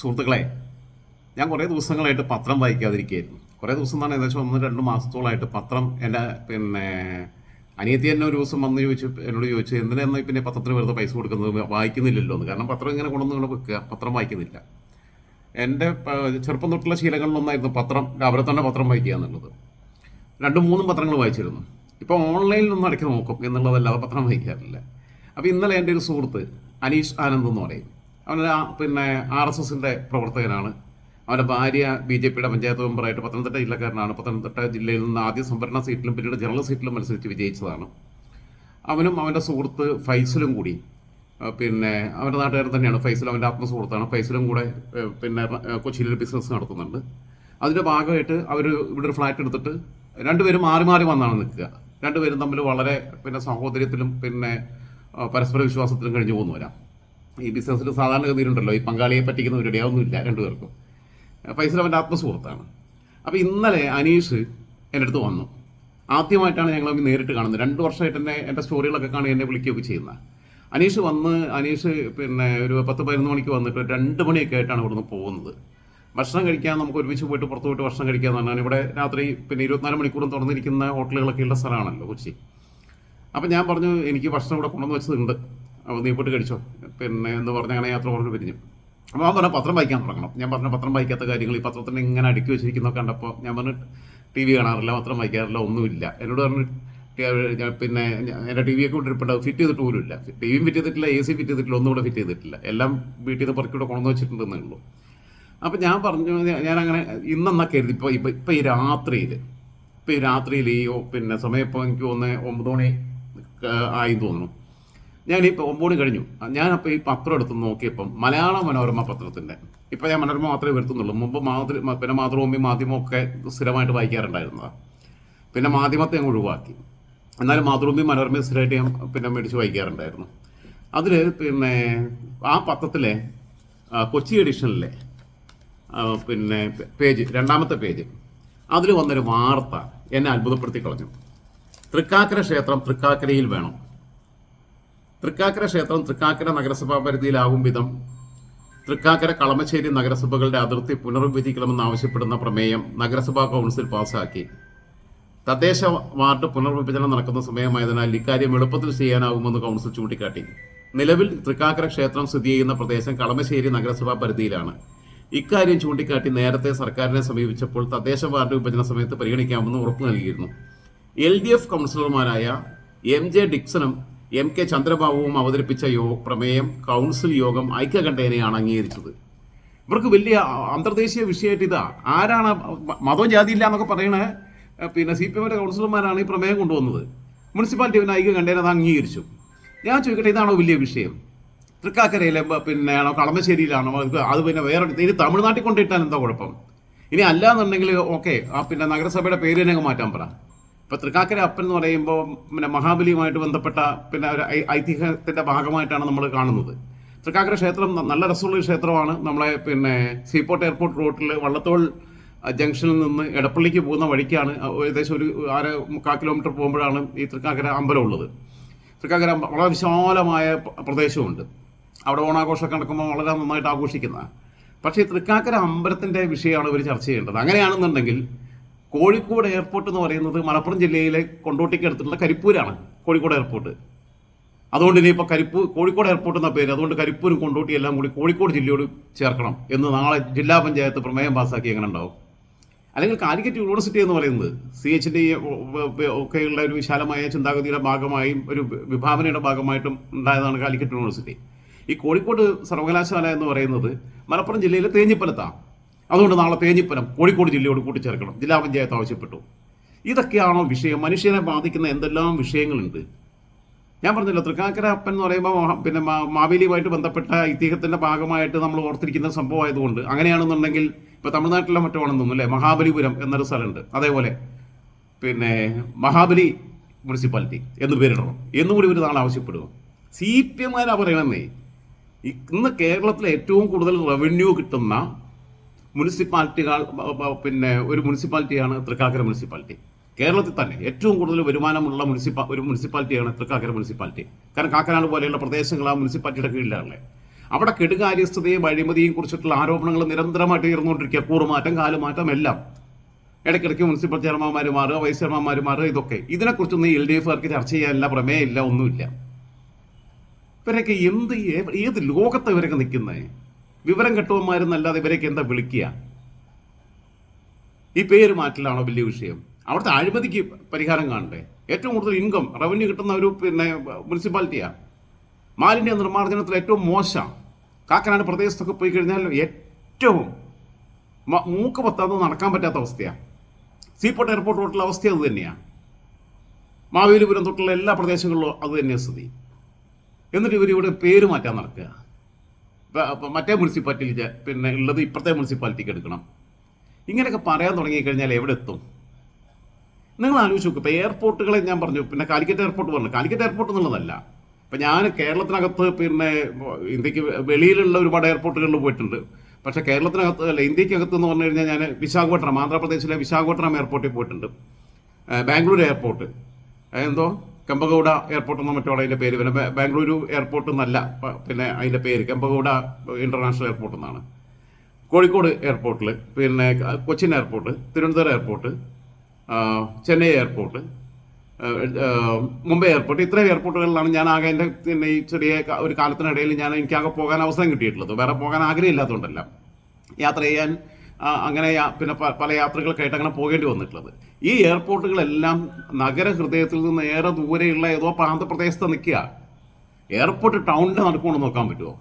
സുഹൃത്തുക്കളെ ഞാൻ കുറേ ദിവസങ്ങളായിട്ട് പത്രം വായിക്കാതിരിക്കുകയായിരുന്നു. കുറേ ദിവസം തന്നെ ഏകദേശം ഒന്ന് രണ്ട് മാസത്തോളമായിട്ട് പത്രം എന്റെ പിന്നെ അനിയത്തി തന്നെ ഒരു ദിവസം വന്ന് ചോദിച്ചു എന്നോട് ചോദിച്ചു എന്തിനാണ് പിന്നെ പത്രത്തിന് വെറുതെ പൈസ കൊടുക്കുന്നത്? വായിക്കുന്നില്ലല്ലോ എന്ന്. കാരണം പത്രം ഇങ്ങനെ കൊണ്ടുവന്ന് വെക്കുക പത്രം വായിക്കുന്നില്ല. എന്റെ ചെറുപ്പം തൊട്ടുള്ള ശീലങ്ങളിലൊന്നായിരുന്നു പത്രം രാവിലെ തന്നെ പത്രം വായിക്കുക എന്നുള്ളത്. രണ്ടും മൂന്നും പത്രങ്ങൾ വായിച്ചിരുന്നു. ഇപ്പോൾ ഓൺലൈനിൽ ഒന്ന് ഇടയ്ക്ക് നോക്കും എന്നുള്ളതല്ലാതെ പത്രം വായിക്കാറില്ല. അപ്പോൾ ഇന്നലെ എന്റെ ഒരു സുഹൃത്ത് അനീഷ് ആനന്ദ് എന്ന് പറയും. അവൻ പിന്നെ ആർ എസ് എസിന്റെ പ്രവർത്തകനാണ്. അവന്റെ ഭാര്യ ബി ജെ പിയുടെ പഞ്ചായത്ത് മെമ്പറായിട്ട് പത്തനംതിട്ട ജില്ലക്കാരനാണ്. പത്തനംതിട്ട ജില്ലയിൽ നിന്ന് ആദ്യ സംവരണ സീറ്റിലും പിന്നീട് ജനറൽ സീറ്റിലും മത്സരിച്ച് വിജയിച്ചതാണ്. അവനും അവന്റെ സുഹൃത്ത് ഫൈസലും കൂടി പിന്നെ അവന്റെ നാട്ടുകാരൻ തന്നെയാണ്. ഫൈസൽ അവന്റെ ആത്മസുഹൃത്താണ്. ഫൈസലും കൂടെ പിന്നെ ഒരു ബിസിനസ് നടത്തുന്നുണ്ട്. അതിന്റെ ഭാഗമായിട്ട് അവർ ഇവിടെ ഒരു ഫ്ലാറ്റ് എടുത്തിട്ട് രണ്ടുപേരും മാറി മാറി വന്നാണ് നിൽക്കുക. രണ്ടുപേരും തമ്മിൽ വളരെ പിന്നെ സഹോദര്യത്തിലും പിന്നെ പരസ്പര വിശ്വാസത്തിലും കഴിഞ്ഞു പോകുന്നവരാ. ഈ ബിസിനസ്സിൽ സാധാരണഗതിയിലുണ്ടല്ലോ ഈ പങ്കാളിയെ പറ്റിക്കുന്ന ഒരു ഇടയാവുന്നില്ല രണ്ടുപേർക്കും. ഫൈസൽ അവന്റെ ആത്മസുഹൃത്താണ്. അപ്പോൾ ഇന്നലെ അനീഷ് എന്റെ അടുത്ത് വന്നു. ആദ്യമായിട്ടാണ് ഞങ്ങൾ തമ്മിൽ നേരിട്ട് കാണുന്നത്. രണ്ട് വർഷമായിട്ട് എന്നെ എന്റെ സ്റ്റോറികളൊക്കെ കാണി എന്നെ വിളിക്കുകയൊക്കെ ചെയ്യുന്ന. അനീഷ് വന്ന് അനീഷ് പിന്നെ ഒരു പത്ത് പതിനൊന്ന് മണിക്ക് വന്നിട്ട് രണ്ട് മണിയൊക്കെ ആയിട്ടാണ് ഇവിടുന്ന് പോകുന്നത്. ഭക്ഷണം കഴിക്കാൻ നമുക്ക് ഒരുമിച്ച് പോയിട്ട് പുറത്ത് പോയിട്ട് ഭക്ഷണം കഴിക്കാൻ പറഞ്ഞാൽ ഇവിടെ രാത്രി പിന്നെ ഇരുപത്തിനാല് മണിക്കൂറും തുറന്നിരിക്കുന്ന ഹോട്ടലുകളൊക്കെ ഉള്ള സ്ഥലമാണല്ലോ കൊച്ചി. അപ്പം ഞാൻ പറഞ്ഞു എനിക്ക് ഭക്ഷണം ഇവിടെ കൊണ്ടുവന്ന് വെച്ചതുണ്ട്. അപ്പോൾ നീ പോയിട്ട് കഴിച്ചോ. പിന്നെ എന്ന് പറഞ്ഞ് അങ്ങനെ യാത്ര പറഞ്ഞു പിരിഞ്ഞു. അപ്പോൾ ഞാൻ പറഞ്ഞ പത്രം വായിക്കാൻ തുടങ്ങണം. ഞാൻ പറഞ്ഞ പത്രം വായിക്കാത്ത കാര്യങ്ങൾ ഈ പത്രത്തിന് ഇങ്ങനെ അടുക്കി വെച്ചിരിക്കുന്നതൊക്കെ കണ്ടപ്പോൾ ഞാൻ പറഞ്ഞു ടി വി കാണാറില്ല പത്രം വായിക്കാറില്ല ഒന്നുമില്ല. എന്നോട് പറഞ്ഞു പിന്നെ എന്റെ ടി വി ഒക്കെ ഇപ്പോൾ ഫിറ്റ് ചെയ്തിട്ട് പോലും ഇല്ല. ടി വിയും ഫിറ്റ് ചെയ്തിട്ടില്ല എ സി ഫിറ്റ് ചെയ്തിട്ടില്ല ഒന്നും കൂടെ ഫിറ്റ് ചെയ്തിട്ടില്ല. എല്ലാം വീട്ടിൽ നിന്ന് പുറക്കൂടെ കൊണ്ടു വെച്ചിട്ടുണ്ടെന്നേ ഉള്ളൂ. അപ്പം ഞാൻ പറഞ്ഞു ഞാനങ്ങനെ ഇന്നെന്നാ കരുതി ഇപ്പോൾ ഇപ്പം ഇപ്പം ഈ രാത്രിയിൽ ഇപ്പം ഈ രാത്രിയിൽ ഈ പിന്നെ സമയം ഇപ്പോൾ എനിക്ക് ഒന്ന് ഒമ്പത് മണി ആയി തോന്നുന്നു. ഞാനിപ്പോൾ ഈ ഒമ്പോടി കഴിഞ്ഞു. ഞാൻ അപ്പൊ ഈ പത്രം എടുത്ത് നോക്കിയപ്പം മലയാള മനോരമ പത്രത്തിന്റെ ഇപ്പം ഞാൻ മനോരമ മാത്രമേ വരുത്തുന്നുള്ളൂ. മുമ്പ് മാതൃ പിന്നെ മാതൃഭൂമി മാധ്യമമൊക്കെ സ്ഥിരമായിട്ട് വായിക്കാറുണ്ടായിരുന്നതാണ് പിന്നെ മാധ്യമത്തെ അങ്ങ് ഒഴിവാക്കി. എന്നാലും മാതൃഭൂമി മനോരമ സ്ഥിരമായിട്ട് ഞാൻ പിന്നെ മേടിച്ച് വായിക്കാറുണ്ടായിരുന്നു. അതിൽ പിന്നെ ആ പത്രത്തിലെ കൊച്ചി എഡിഷനിലെ പിന്നെ പേജ് രണ്ടാമത്തെ പേജ് അതിൽ വന്നൊരു വാർത്ത എന്നെ അത്ഭുതപ്പെടുത്തി കളഞ്ഞു. തൃക്കാക്കര ക്ഷേത്രം തൃക്കാക്കരയിൽ വേണം. തൃക്കാക്കര ക്ഷേത്രം തൃക്കാക്കര നഗരസഭാ പരിധിയിലാകും വിധം തൃക്കാക്കര കളമശ്ശേരി നഗരസഭകളുടെ അതിർത്തി പുനർവിഭജിക്കണമെന്നാവശ്യപ്പെടുന്ന പ്രമേയം നഗരസഭാ കൗൺസിൽ പാസാക്കി തദ്ദേശ വാർഡ് പുനർവിഭജനം നടക്കുന്ന സമയമായതിനാൽ ഇക്കാര്യം എളുപ്പത്തിൽ ചെയ്യാനാകുമെന്ന് കൗൺസിൽ ചൂണ്ടിക്കാട്ടി. നിലവിൽ തൃക്കാക്കര ക്ഷേത്രം സ്ഥിതി ചെയ്യുന്ന പ്രദേശം കളമശ്ശേരി നഗരസഭാ പരിധിയിലാണ്. ഇക്കാര്യം ചൂണ്ടിക്കാട്ടി നേരത്തെ സർക്കാരിനെ സമീപിച്ചപ്പോൾ തദ്ദേശ വാർഡ് വിഭജന സമയത്ത് പരിഗണിക്കാമെന്ന് ഉറപ്പു നൽകിയിരുന്നു. എൽ ഡി എഫ് കൗൺസിലർമാരായ എം ജെ ഡിക്സണും എം കെ ചന്ദ്രബാബുവും അവതരിപ്പിച്ച യോ പ്രമേയം കൗൺസിൽ യോഗം ഐക്യകണ്ഠേനയാണ് അംഗീകരിച്ചത് ഇവർക്ക് വലിയ അന്തർദേശീയ വിഷയമായിട്ട് ഇതാ. ആരാണ് മതവും ജാതി ഇല്ല എന്നൊക്കെ പറയണ പിന്നെ സി പി എമ്മിന്റെ കൗൺസിലർമാരാണ് ഈ പ്രമേയം കൊണ്ടുവന്നത്. മുനിസിപ്പാലിറ്റി പിന്നെ ഐക്യകണ്ഠേന അത് അംഗീകരിച്ചു. ഞാൻ ചോദിക്കട്ടെ ഇതാണോ വലിയ വിഷയം? തൃക്കാക്കരയിലെ പിന്നെ ആണോ കളമശ്ശേരിയിലാണോ? അത് പിന്നെ വേറെ ഇനി തമിഴ്നാട്ടിൽ കൊണ്ടിട്ടാൽ എന്താ കുഴപ്പം? ഇനി അല്ലാന്നുണ്ടെങ്കിൽ ഓക്കെ ആ പിന്നെ നഗരസഭയുടെ പേര് തന്നെ മാറ്റാൻ പറ. ഇപ്പൊ തൃക്കാക്കര അപ്പൻ എന്ന് പറയുമ്പോൾ പിന്നെ മഹാബലിയുമായിട്ട് ബന്ധപ്പെട്ട പിന്നെ ഒരു ഐതിഹ്യത്തിന്റെ ഭാഗമായിട്ടാണ് നമ്മൾ കാണുന്നത്. തൃക്കാക്കര ക്ഷേത്രം നല്ല രസമുള്ള ക്ഷേത്രമാണ്. നമ്മളെ പിന്നെ സീപോർട്ട് എയർപോർട്ട് റോട്ടിൽ വള്ളത്തോൾ ജംഗ്ഷനിൽ നിന്ന് എടപ്പള്ളിക്ക് പോകുന്ന വഴിക്കാണ് ഏകദേശം ഒരു അര മുക്കാൽ കിലോമീറ്റർ പോകുമ്പോഴാണ് ഈ തൃക്കാക്കര അമ്പലം ഉള്ളത്. തൃക്കാക്കര വളരെ വിശാലമായ പ്രദേശമുണ്ട്. അവിടെ ഓണാഘോഷമൊക്കെ നടക്കുമ്പോൾ വളരെ നന്നായിട്ട് ആഘോഷിക്കുന്ന പക്ഷേ തൃക്കാക്കര അമ്പലത്തിന്റെ വിഷയമാണ് ഇവർ ചർച്ച ചെയ്യേണ്ടത്. അങ്ങനെയാണെന്നുണ്ടെങ്കിൽ കോഴിക്കോട് എയർപോർട്ട് എന്ന് പറയുന്നത് മലപ്പുറം ജില്ലയിലെ കൊണ്ടോട്ടിക്ക് അടുത്തുള്ള കരിപ്പൂരാണ് കോഴിക്കോട് എയർപോർട്ട്. അതുകൊണ്ട് ഇനി ഇപ്പോൾ കരിപ്പൂർ കോഴിക്കോട് എയർപോർട്ട് എന്ന പേര്. അതുകൊണ്ട് കരിപ്പൂരും കൊണ്ടോട്ടി എല്ലാം കൂടി കോഴിക്കോട് ജില്ലയോട് ചേർക്കണം എന്ന് നാളെ ജില്ലാ പഞ്ചായത്ത് പ്രമേയം പാസ്സാക്കി എങ്ങനെ ഉണ്ടാവും? അല്ലെങ്കിൽ കാലിക്കറ്റ് യൂണിവേഴ്സിറ്റി എന്ന് പറയുന്നത് സി എച്ചിന്റെ ഒക്കെയുള്ള ഒരു വിശാലമായ ചിന്താഗതിയുടെ ഭാഗമായും ഒരു വിഭാവനയുടെ ഭാഗമായിട്ടും ഉണ്ടായതാണ് കാലിക്കറ്റ് യൂണിവേഴ്സിറ്റി. ഈ കോഴിക്കോട് സർവകലാശാല എന്ന് പറയുന്നത് മലപ്പുറം ജില്ലയിലെ തേഞ്ഞിപ്പലത്താണ്. അതുകൊണ്ട് നാളെ തേഞ്ഞിപ്പലം കോഴിക്കോട് ജില്ലയോട് കൂട്ടിച്ചേർക്കണം. ജില്ലാ പഞ്ചായത്ത് ആവശ്യപ്പെട്ടു. ഇതൊക്കെയാണോ വിഷയം? മനുഷ്യനെ ബാധിക്കുന്ന എന്തെല്ലാം വിഷയങ്ങളുണ്ട്? ഞാൻ പറഞ്ഞില്ല തൃക്കാക്കര അപ്പൻ എന്ന് പറയുമ്പോൾ പിന്നെ മാവേലിയുമായിട്ട് ബന്ധപ്പെട്ട ഐതിഹ്യത്തിന്റെ ഭാഗമായിട്ട് നമ്മൾ ഓർത്തിരിക്കുന്ന സംഭവമായതുകൊണ്ട് അങ്ങനെയാണെന്നുണ്ടെങ്കിൽ ഇപ്പൊ തമിഴ്നാട്ടിലെ മറ്റോ ആണെന്ന് തോന്നുന്നു അല്ലേ? മഹാബലിപുരം എന്നൊരു സ്ഥലമുണ്ട്. അതേപോലെ പിന്നെ മഹാബലി മുനിസിപ്പാലിറ്റി എന്ന് പേരിടണം. എന്നുകൂടി ഒരു നാൾ ആവശ്യപ്പെടുക. സി പി എമ്മാരാ പറയണമെന്നേ ഇന്ന് കേരളത്തിലെ ഏറ്റവും കൂടുതൽ റവന്യൂ കിട്ടുന്ന മുനിസിപ്പാലിറ്റികൾ പിന്നെ ഒരു മുനിസിപ്പാലിറ്റിയാണ് തൃക്കാക്കര മുനിസിപ്പാലിറ്റി. കേരളത്തിൽ തന്നെ ഏറ്റവും കൂടുതൽ വരുമാനമുള്ള മുനിസിപ്പ ഒരു മുനിസിപ്പാലിറ്റിയാണ് തൃക്കാക്കര മുനിസിപ്പാലിറ്റി. കാരണം കാക്കനാട് പോലെയുള്ള പ്രദേശങ്ങൾ ആ മുനിസിപ്പാലിറ്റിയുടെ കീഴിലാണല്ലേ അവിടെ കെടുകാര്യസ്ഥതയും അഴിമതിയും കുറിച്ചിട്ടുള്ള ആരോപണങ്ങൾ നിരന്തരമായിട്ട് ഉയർന്നുകൊണ്ടിരിക്കുക കൂറുമാറ്റം കാലുമാറ്റം എല്ലാം. ഇടയ്ക്കിടയ്ക്ക് മുനിസിപ്പൽ ചെയർമാൻമാർ മാറുക വൈസ് ചെയർമാൻമാർ മാറുക ഇതൊക്കെ. ഇതിനെക്കുറിച്ചൊന്നും എൽ ഡി എഫുകാർക്ക് ചർച്ച ചെയ്യാനില്ല പ്രമേയമില്ല ഒന്നുമില്ല. ഇവരൊക്കെ എന്ത് ഏത് ലോകത്തെ ഇവരൊക്കെ നിൽക്കുന്നത് വിവരം കെട്ടുവന്മാരെന്നല്ലാതെ ഇവരെയൊക്കെ എന്താ വിളിക്കുക? ഈ പേര് മാറ്റലാണോ വലിയ വിഷയം? അവിടുത്തെ അഴിമതിക്ക് പരിഹാരം കാണണ്ടേ? ഏറ്റവും കൂടുതൽ ഇൻകം റവന്യൂ കിട്ടുന്ന ഒരു പിന്നെ മുനിസിപ്പാലിറ്റിയാണ് മാലിന്യ നിർമ്മാർജനത്തിൽ ഏറ്റവും മോശം. കാക്കനാട് പ്രദേശത്തൊക്കെ പോയി കഴിഞ്ഞാൽ ഏറ്റവും മൂക്ക് പത്താതെ നടക്കാൻ പറ്റാത്ത അവസ്ഥയാണ് സീപോർട്ട് എയർപോർട്ട് തൊട്ടുള്ള അവസ്ഥ അത് തന്നെയാണ് മാവേലിപുരം തൊട്ടുള്ള എല്ലാ പ്രദേശങ്ങളിലും അത് തന്നെയാണ് സ്ഥിതി. എന്നിട്ട് ഇവർ ഇവിടെ പേര് മാറ്റാൻ നടക്കുക. മറ്റേ മുനിസിപ്പാലിറ്റിയിൽ പിന്നെ ഉള്ളത് ഇപ്പുറത്തെ മുനിസിപ്പാലിറ്റിക്ക് എടുക്കണം. ഇങ്ങനെയൊക്കെ പറയാൻ തുടങ്ങിക്കഴിഞ്ഞാൽ എവിടെ എത്തും? നിങ്ങൾ ആലോചിച്ച് നോക്കും ഇപ്പോൾ എയർപോർട്ടുകളെ ഞാൻ പറഞ്ഞു പിന്നെ കാലിക്കറ്റ് എയർപോർട്ട് പറഞ്ഞു. കാലിക്കറ്റ് എയർപോർട്ട് എന്നുള്ളതല്ല. ഇപ്പം ഞാൻ കേരളത്തിനകത്ത് പിന്നെ ഇന്ത്യയ്ക്ക് വെളിയിലുള്ള ഒരുപാട് എയർപോർട്ടുകളിൽ പോയിട്ടുണ്ട്. പക്ഷേ കേരളത്തിനകത്ത് അല്ല ഇന്ത്യക്കകത്ത് എന്ന് പറഞ്ഞു കഴിഞ്ഞാൽ ഞാൻ വിശാഖപട്ടണം ആന്ധ്രാപ്രദേശിലെ വിശാഖപട്ടണം എയർപോർട്ടിൽ പോയിട്ടുണ്ട്. ബാംഗ്ലൂർ എയർപോർട്ട്. എന്തോ? കെമ്പഗൌഡ എയർപോർട്ട് എന്ന മറ്റോ അതിന്റെ പേര്. പിന്നെ ബാംഗ്ലൂരു എയർപോർട്ട് എന്നല്ല പിന്നെ അതിന്റെ പേര്. കെമ്പഗൌഡ ഇന്റർനാഷണൽ എയർപോർട്ട് എന്നാണ്. കോഴിക്കോട് എയർപോർട്ടിൽ പിന്നെ Cochin airport Thiruvananthapuram airport Chennai airport Mumbai airport ഇത്രയും എയർപോർട്ടുകളിലാണ് ഞാൻ ആകെ എന്റെ പിന്നെ ഈ ചെറിയ ഒരു കാലത്തിനിടയിൽ ഞാൻ എനിക്കാകെ പോകാൻ അവസരം കിട്ടിയിട്ടുള്ളത്. വേറെ പോകാൻ ആഗ്രഹമില്ലാത്തതുകൊണ്ടല്ല. യാത്ര ചെയ്യാൻ അങ്ങനെ പിന്നെ പല യാത്രകൾക്കായിട്ട് അങ്ങനെ പോകേണ്ടി വന്നിട്ടുള്ളത്. ഈ എയർപോർട്ടുകളെല്ലാം നഗരഹൃദയത്തിൽ നിന്ന് ഏറെ ദൂരെയുള്ള ഏതോ പ്രാന്തപ്രദേശത്ത് നിൽക്കുക. എയർപോർട്ട് ടൗണിന്റെ നടക്കുകൊണ്ട് നോക്കാൻ പറ്റുമോ?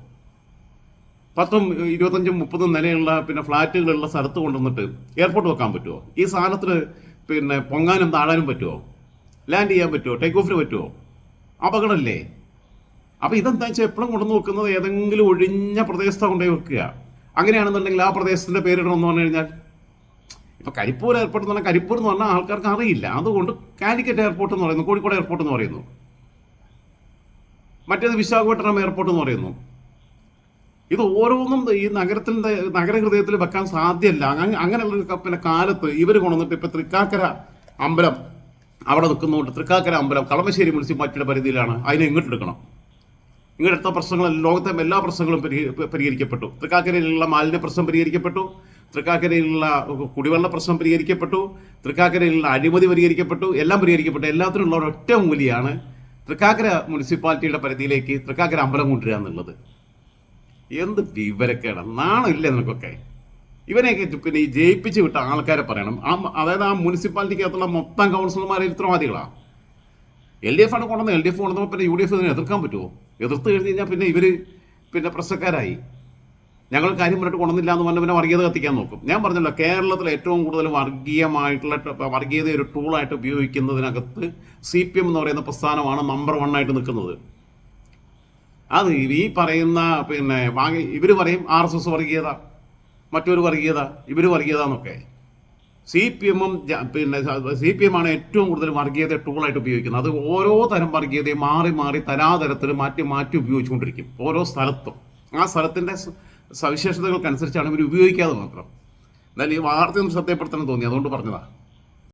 പത്തും ഇരുപത്തഞ്ചും മുപ്പതും നിലയുള്ള പിന്നെ ഫ്ലാറ്റുകളുള്ള സ്ഥലത്ത് കൊണ്ടുവന്നിട്ട് എയർപോർട്ട് വെക്കാൻ പറ്റുമോ? ഈ സാധനത്തിന് പിന്നെ പൊങ്ങാനും താഴാനും പറ്റുമോ? ലാൻഡ് ചെയ്യാൻ പറ്റുമോ? ടേക്ക് ഓഫിന് പറ്റുമോ? അപകടമല്ലേ? അപ്പോൾ ഇതെന്താ വെച്ചാൽ എപ്പോഴും കൊണ്ടുവന്ന് വെക്കുന്നത് ഏതെങ്കിലും ഒഴിഞ്ഞ പ്രദേശത്താണ് കൊണ്ടുപോയി വെക്കുക. അങ്ങനെയാണെന്നുണ്ടെങ്കിൽ ആ പ്രദേശത്തിന്റെ പ്രദേശത്തിന്റെ പേരിടണമെന്ന് പറഞ്ഞു കഴിഞ്ഞാൽ ഇപ്പൊ കരിപ്പൂർ എയർപോർട്ട് എന്ന് പറഞ്ഞാൽ കരിപ്പൂർ എന്ന് പറഞ്ഞാൽ ആൾക്കാർക്ക് അറിയില്ല. അതുകൊണ്ട് കാലിക്കറ്റ് എയർപോർട്ട് എന്ന് പറയുന്നു കോഴിക്കോട് എയർപോർട്ട് എന്ന് പറയുന്നു. മറ്റേത് വിശാഖപട്ടണം എയർപോർട്ട് എന്ന് പറയുന്നു. ഇത് ഓരോന്നും ഈ നഗരത്തിന്റെ നഗരഹൃദയത്തിൽ വെക്കാൻ സാധ്യമല്ല അങ്ങനെ അങ്ങനെയുള്ള പിന്നെ കാലത്ത് ഇവർ കൊണ്ടുവന്നിട്ട് ഇപ്പൊ തൃക്കാക്കര അമ്പലം അവിടെ നിൽക്കുന്നതുകൊണ്ട് തൃക്കാക്കര അമ്പലം കളമശ്ശേരി മുനിസിപ്പാലിറ്റിയുടെ പരിധിയിലാണ്. അതിനെ ഇങ്ങോട്ട് എടുക്കണം. ഇങ്ങോട്ട് അടുത്ത പ്രശ്നങ്ങൾ ലോകത്തെ എല്ലാ പ്രശ്നങ്ങളും പരിഹ- പരിഹരിക്കപ്പെട്ടു. തൃക്കാക്കരയിലുള്ള മാലിന്യ പ്രശ്നം പരിഹരിക്കപ്പെട്ടു. തൃക്കാക്കരയിലുള്ള കുടിവെള്ള പ്രശ്നം പരിഹരിക്കപ്പെട്ടു. തൃക്കാക്കരയിലുള്ള അഴിമതി പരിഹരിക്കപ്പെട്ടു. എല്ലാം പരിഹരിക്കപ്പെട്ടു. എല്ലാത്തിനുള്ള ഒരൊറ്റ മൂലിയാണ് തൃക്കാക്കര മുനിസിപ്പാലിറ്റിയുടെ പരിധിയിലേക്ക് തൃക്കാക്കര അമ്പലം കൊണ്ടുവരിക എന്നുള്ളത്. എന്ത് വിവരക്കേടാണ് നാണില്ല നിനക്കൊക്കെ? ഇവനെയൊക്കെ പിന്നെ ഈ ജയിപ്പിച്ച് വിട്ട ആൾക്കാരെ പറയണം. ആ അതായത് ആ മുനിസിപ്പാലിറ്റിക്കകത്തുള്ള മൊത്തം കൗൺസിലർമാരെ ഉത്തരവാദികളാണ് എൽ ഡി എഫ് ആണ് കൊണ്ടുവന്നത്. എൽ ഡി എഫ് കൊണ്ടുവന്നപ്പോൾ പിന്നെ യു ഡി എഫ് ഇതിനെ എതിർക്കാൻ പറ്റുമോ എതിർത്ത് കഴിഞ്ഞ് കഴിഞ്ഞാൽ പിന്നെ ഇവർ പിന്നെ പ്രശ്നക്കാരായി. ഞങ്ങൾ കാര്യം പറഞ്ഞിട്ട് കൊണ്ടുവന്നില്ല എന്ന് പറഞ്ഞാൽ പിന്നെ വർഗീയത കത്തിക്കാൻ നോക്കും. ഞാൻ പറഞ്ഞല്ലോ കേരളത്തിൽ ഏറ്റവും കൂടുതൽ വർഗീയമായിട്ടുള്ള വർഗീയത ഒരു ടൂളായിട്ട് ഉപയോഗിക്കുന്നതിനകത്ത് സി പി എം എന്ന് പറയുന്ന പ്രസ്ഥാനമാണ് നമ്പർ വൺ ആയിട്ട് നിൽക്കുന്നത്. അത് ഈ പറയുന്ന പിന്നെ വാങ്ങി ഇവർ പറയും ആർ എസ് എസ് വർഗീയത മറ്റൊരു വർഗീയത ഇവർ വർഗീയത എന്നൊക്കെ. സി പി എമ്മും പിന്നെ സി പി എമ്മാണ് ഏറ്റവും കൂടുതൽ വർഗീയത ടൂളായിട്ട് ഉപയോഗിക്കുന്നത്. അത് ഓരോ തരം വർഗീയതയും മാറി മാറി തരാതരത്തിൽ മാറ്റി മാറ്റി ഉപയോഗിച്ചുകൊണ്ടിരിക്കും. ഓരോ സ്ഥലത്തും. ആ സ്ഥലത്തിന്റെ സവിശേഷതകൾക്കനുസരിച്ചാണ് ഇവർ ഉപയോഗിക്കാതെ മാത്രം. എന്നാലും ഈ വാർത്തയൊന്നും ശ്രദ്ധയപ്പെടുത്തണം തോന്നി. അതുകൊണ്ട് പറഞ്ഞതാണ്